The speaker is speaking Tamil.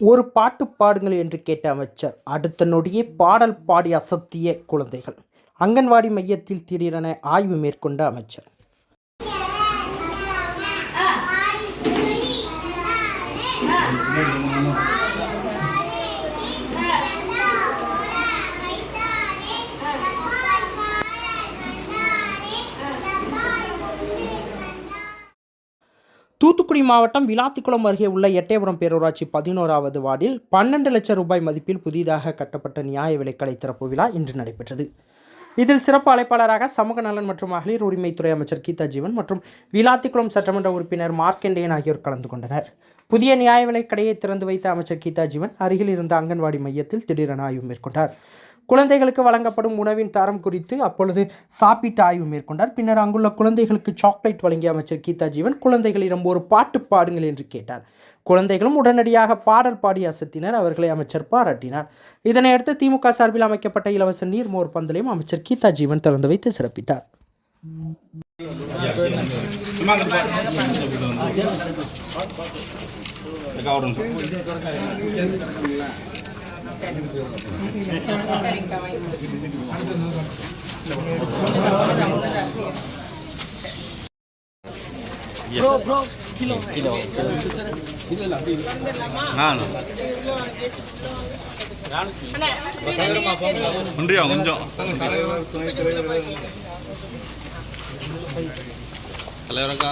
ஒரு பாட்டு பாடுங்கள் என்று கேட்ட அமைச்சர் அடுத்த நொடியே பாடல் பாடி அசத்திய குழந்தைகள். அங்கன்வாடி மையத்தில் திடீரென ஆய்வு மேற்கொண்ட அமைச்சர். தூத்துக்குடி மாவட்டம் விளாத்திக்குளம் அருகே உள்ள எட்டயபுரம் பேரூராட்சி பதினோராவது வார்டில் பன்னெண்டு லட்சம் ரூபாய் மதிப்பில் புதிதாக கட்டப்பட்ட நியாய விலைக்கடை திறப்பு விழா இன்று நடைபெற்றது. இதில் சிறப்பு அழைப்பாளராக சமூக நலன் மற்றும் மகளிர் உரிமைத்துறை அமைச்சர் கீதா ஜீவன் மற்றும் விளாத்திக்குளம் சட்டமன்ற உறுப்பினர் மார்க்கெண்டேயன் ஆகியோர் கலந்து கொண்டனர். புதிய நியாய விலைக்கடையை திறந்து வைத்த அமைச்சர் கீதா ஜீவன் அருகில் இருந்த அங்கன்வாடி மையத்தில் திடீரென ஆய்வு மேற்கொண்டார். குழந்தைகளுக்கு வழங்கப்படும் உணவின் தரம் குறித்து அப்பொழுது சாப்பிட்டு ஆய்வு மேற்கொண்டார். பின்னர் அங்குள்ள குழந்தைகளுக்கு சாக்லேட் வழங்கிய அமைச்சர் கீதா ஜீவன் குழந்தைகளிடம் ஒரு பாட்டு பாடுங்கள் என்று கேட்டார். குழந்தைகளும் உடனடியாக பாடல் பாடி அசத்தினர். அவர்களை அமைச்சர் பாராட்டினார். இதனையடுத்து திமுக சார்பில் அமைக்கப்பட்ட இலவச நீர்மோர் பந்தலையும் அமைச்சர் கீதா ஜீவன் திறந்து வைத்து சிறப்பித்தார். ஒன்றியா கொஞ்சம் தலைவரக்கா